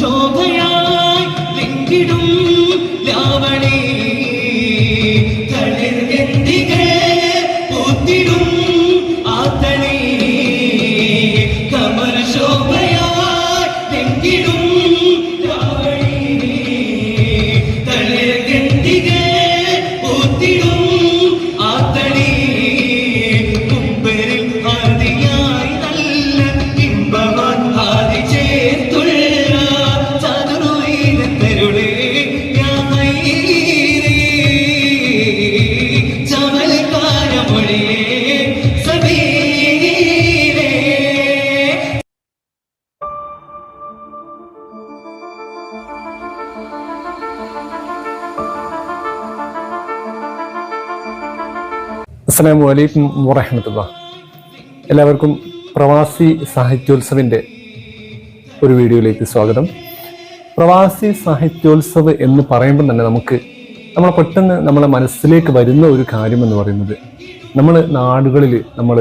ശോഭയായി ലിങ്കിടും ലാവണി. തളിർഗന്ധികൾ പൂത്തിടും ആത്തണി. കമൽ ശോഭയായി ലിങ്കിടും ലാവണി. തളിർഗന്ധികൾ പൂത്തിടും അസ്സാം വലൈക്കും വറഹമത്തുള്ള. എല്ലാവർക്കും പ്രവാസി സാഹിത്യോത്സവിന്റെ ഒരു വീഡിയോയിലേക്ക് സ്വാഗതം. പ്രവാസി സാഹിത്യോത്സവ് എന്ന് പറയുമ്പോൾ തന്നെ നമുക്ക് നമ്മളെ പെട്ടെന്ന് നമ്മളെ മനസ്സിലേക്ക് വരുന്ന ഒരു കാര്യം എന്ന് പറയുന്നത് നമ്മൾ നാടുകളിൽ നമ്മൾ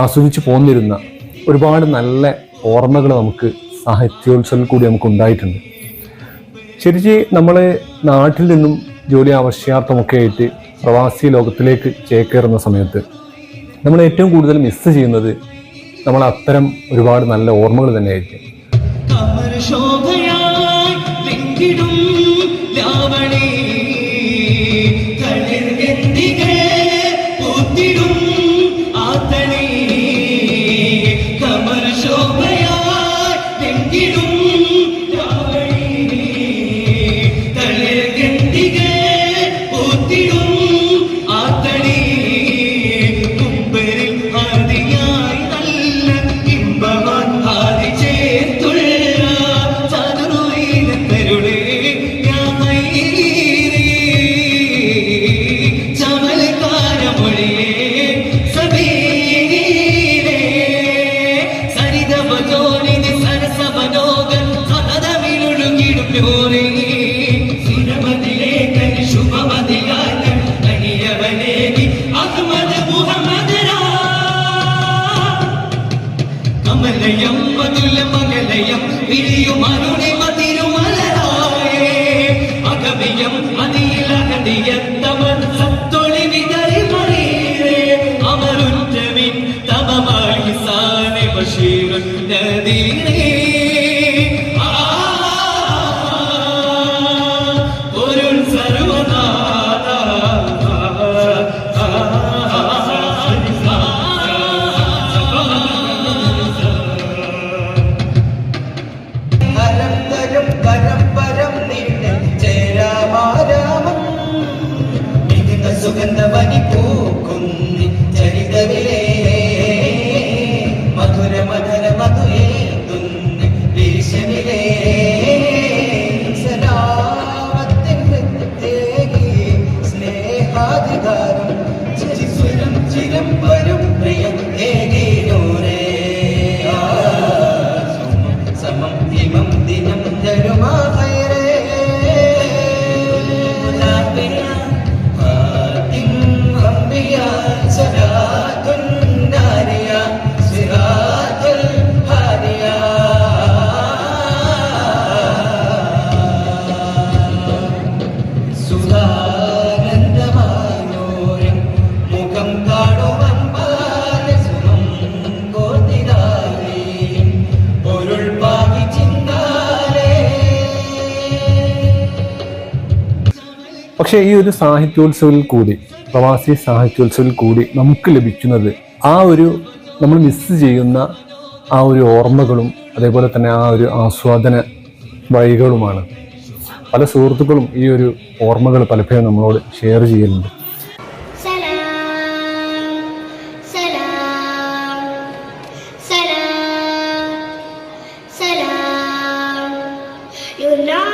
ആസ്വദിച്ച് പോന്നിരുന്ന ഒരുപാട് നല്ല ഓർമ്മകൾ നമുക്ക് സാഹിത്യോത്സവം കൂടി നമുക്ക് ഉണ്ടായിട്ടുണ്ട്. ശരിക്കും നമ്മൾ നാട്ടിൽ നിന്നും ജോലി ആവശ്യാർത്ഥമൊക്കെ ആയിട്ട് പ്രവാസി ലോകത്തിലേക്ക് ചേക്കേറുന്ന സമയത്ത് നമ്മൾ ഏറ്റവും കൂടുതൽ മിസ് ചെയ്യുന്നത് നമ്മൾ അത്തരം ഒരുപാട് നല്ല ഓർമ്മകൾ തന്നെയായിരിക്കും. ലാവണി കമലയം മധുല മകലയം പക്ഷേ ഈ ഒരു സാഹിത്യോത്സവിൽ കൂടി പ്രവാസി സാഹിത്യോത്സവിൽ കൂടി നമുക്ക് ലഭിക്കുന്നത് ആ ഒരു നമ്മൾ മിസ് ചെയ്യുന്ന ആ ഒരു ഓർമ്മകളും അതേപോലെ തന്നെ ആ ഒരു ആസ്വാദന വഴികളുമാണ്. പല സുഹൃത്തുക്കളും ഈ ഒരു ഓർമ്മകൾ പലപ്പോഴും നമ്മളോട് ഷെയർ ചെയ്യുന്നുണ്ട് You're not.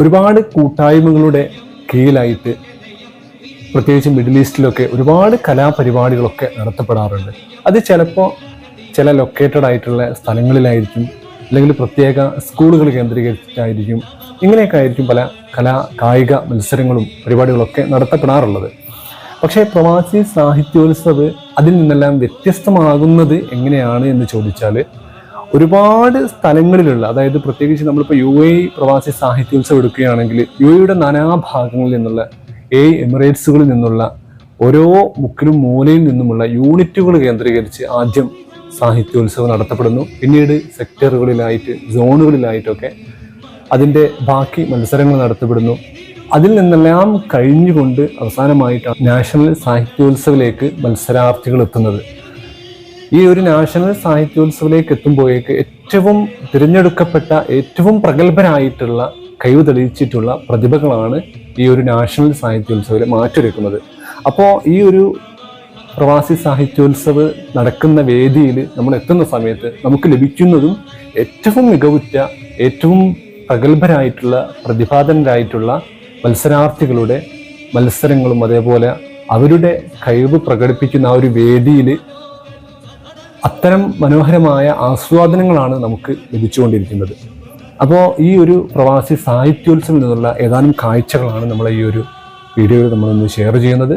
ഒരുപാട് കൂട്ടായ്മകളുടെ കീഴിലായിട്ട് പ്രത്യേകിച്ച് മിഡിൽ ഈസ്റ്റിലൊക്കെ ഒരുപാട് കലാപരിപാടികളൊക്കെ നടത്തപ്പെടാറുണ്ട്. അത് ചിലപ്പോൾ ചില ലൊക്കേറ്റഡ് ആയിട്ടുള്ള സ്ഥലങ്ങളിലായിരിക്കും അല്ലെങ്കിൽ പ്രത്യേക സ്കൂളുകൾ കേന്ദ്രീകരിച്ചിട്ടായിരിക്കും ഇങ്ങനെയൊക്കെ ആയിരിക്കും പല കലാ കായിക മത്സരങ്ങളും പരിപാടികളൊക്കെ നടത്തപ്പെടാറുള്ളത്. പക്ഷേ പ്രവാസി സാഹിത്യോത്സവ് അതിൽ നിന്നെല്ലാം വ്യത്യസ്തമാകുന്നത് എങ്ങനെയാണ് എന്ന് ചോദിച്ചാൽ ഒരുപാട് സ്ഥലങ്ങളിലുള്ള അതായത് പ്രത്യേകിച്ച് നമ്മളിപ്പോൾ യു എ പ്രവാസി സാഹിത്യോത്സവം എടുക്കുകയാണെങ്കിൽ യു എയുടെ നാനാഭാഗങ്ങളിൽ നിന്നുള്ള എ എമിറേറ്റ്സുകളിൽ നിന്നുള്ള ഓരോ മുക്കിലും മൂലയിൽ നിന്നുമുള്ള യൂണിറ്റുകൾ കേന്ദ്രീകരിച്ച് ആദ്യം സാഹിത്യോത്സവം നടത്തപ്പെടുന്നു. പിന്നീട് സെക്ടറുകളിലായിട്ട് സോണുകളിലായിട്ടൊക്കെ അതിന്റെ ബാക്കി മത്സരങ്ങൾ നടത്തപ്പെടുന്നു. അതിൽ നിന്നെല്ലാം കഴിഞ്ഞുകൊണ്ട് അവസാനമായിട്ടാണ് നാഷണൽ സാഹിത്യോത്സവിലേക്ക് മത്സരാർത്ഥികൾ എത്തുന്നത്. ഈ ഒരു നാഷണൽ സാഹിത്യോത്സവത്തിലേക്ക് എത്തുമ്പോഴേക്ക് ഏറ്റവും തിരഞ്ഞെടുക്കപ്പെട്ട ഏറ്റവും പ്രഗത്ഭരായിട്ടുള്ള കഴിവ് തെളിയിച്ചിട്ടുള്ള പ്രതിഭകളാണ് ഈ ഒരു നാഷണൽ സാഹിത്യോത്സവത്തിൽ മാറ്റൊരുക്കുന്നത്. അപ്പോൾ ഈ ഒരു പ്രവാസി സാഹിത്യോത്സവ് നടക്കുന്ന വേദിയിൽ നമ്മൾ എത്തുന്ന സമയത്ത് നമുക്ക് ലഭിക്കുന്നതും ഏറ്റവും മികവുറ്റ ഏറ്റവും പ്രഗത്ഭരായിട്ടുള്ള പ്രതിഭാതനരായിട്ടുള്ള മത്സരാർത്ഥികളുടെ മത്സരങ്ങളും അതേപോലെ അവരുടെ കഴിവ് പ്രകടിപ്പിക്കുന്ന ആ ഒരു വേദിയിൽ അത്തരം മനോഹരമായ ആസ്വാദനങ്ങളാണ് നമുക്ക് ലഭിച്ചുകൊണ്ടിരിക്കുന്നത്. അപ്പോൾ ഈ ഒരു പ്രവാസി സാഹിത്യോത്സവം നിന്നുള്ള ഏതാനും കാഴ്ചകളാണ് നമ്മൾ ഈ ഒരു വീഡിയോയിൽ നമ്മളൊന്ന് ഷെയർ ചെയ്യുന്നത്.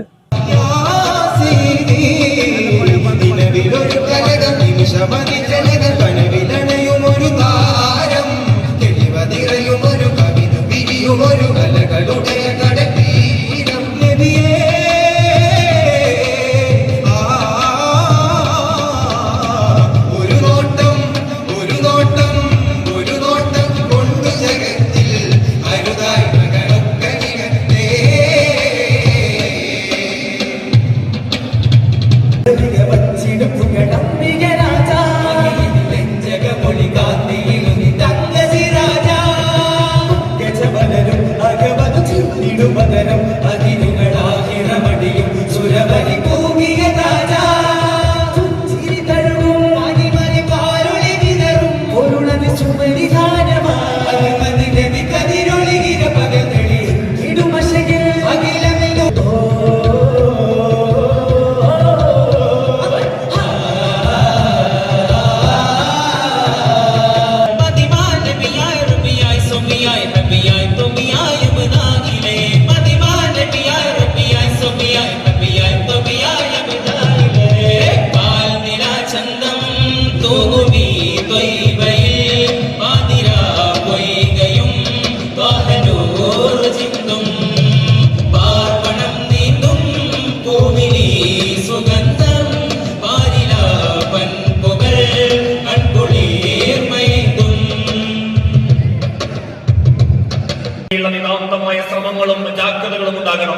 ശ്രമങ്ങളും ജാഗ്രതകളും ഉണ്ടാകണം.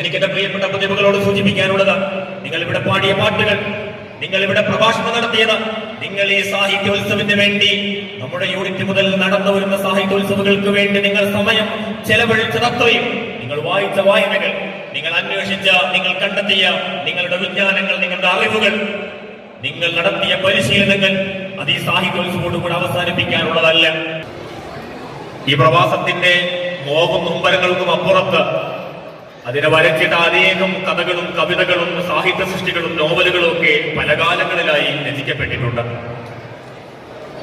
എനിക്ക് എന്റെ പ്രിയപ്പെട്ട പ്രതിഭകളോട് സൂചിപ്പിക്കാനുള്ളത് നിങ്ങൾ ഇവിടെ പാടിയ പാട്ടുകൾ നിങ്ങൾ ഇവിടെ പ്രഭാഷണം നടത്തിയത് നിങ്ങൾ ഈ സാഹിത്യോത്സവത്തിന് വേണ്ടി നമ്മുടെ യൂണിറ്റ് മുതൽ നടന്നു വരുന്ന സാഹിത്യോത്സവങ്ങൾക്ക് വേണ്ടി നിങ്ങൾ സമയം ചെലവഴിച്ചതത്രയും നിങ്ങൾ വായിച്ച വായനകൾ നിങ്ങൾ അന്വേഷിച്ച നിങ്ങൾ കണ്ടെത്തിയ നിങ്ങളുടെ വിജ്ഞാനങ്ങൾ നിങ്ങളുടെ അറിവുകൾ നിങ്ങൾ നടത്തിയ പരിശീലനങ്ങൾ അത് ഈ സാഹിത്യോത്സവത്തോടുകൂടെ അവസാനിപ്പിക്കാനുള്ളതല്ല. ഈ പ്രവാസത്തിന്റെ മോഹം നൊമ്പരങ്ങൾക്കും അപ്പുറത്ത് അതിനെ വരച്ചിട്ട് അനേകം കഥകളും കവിതകളും സാഹിത്യ സൃഷ്ടികളും നോവലുകളും ഒക്കെ പല കാലങ്ങളിലായി രചിക്കപ്പെട്ടിട്ടുണ്ട്.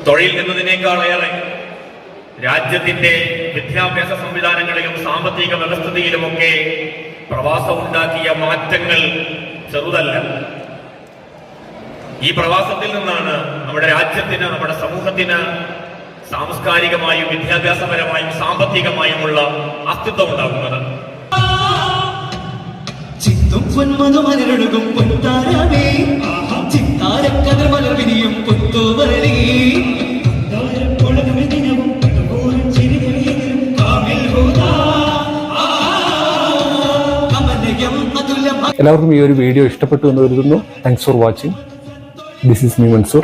തൊഴിൽ എന്നതിനേക്കാളേറെ രാജ്യത്തിന്റെ വിദ്യാഭ്യാസ സംവിധാനങ്ങളിലും സാമ്പത്തിക വ്യവസ്ഥിതിയിലുമൊക്കെ പ്രവാസം ഉണ്ടാക്കിയ മാറ്റങ്ങൾ ചെറുതല്ല. ഈ പ്രവാസത്തിൽ നിന്നാണ് നമ്മുടെ രാജ്യത്തിന് നമ്മുടെ സമൂഹത്തിന് സാംസ്കാരികമായും വിദ്യാഭ്യാസപരമായും സാമ്പത്തികമായുമുള്ള അസ്തിത്വം ഉണ്ടാകുന്നത്. ചിത്തും ചിത്താരക്കതിർ മലർ വിരിയും പുത്തുവരളി എല്ലാവർക്കും ഈ ഒരു വീഡിയോ ഇഷ്ടപ്പെട്ടു എന്ന് കരുതുന്നു. Thanks for watching this is me Mansoor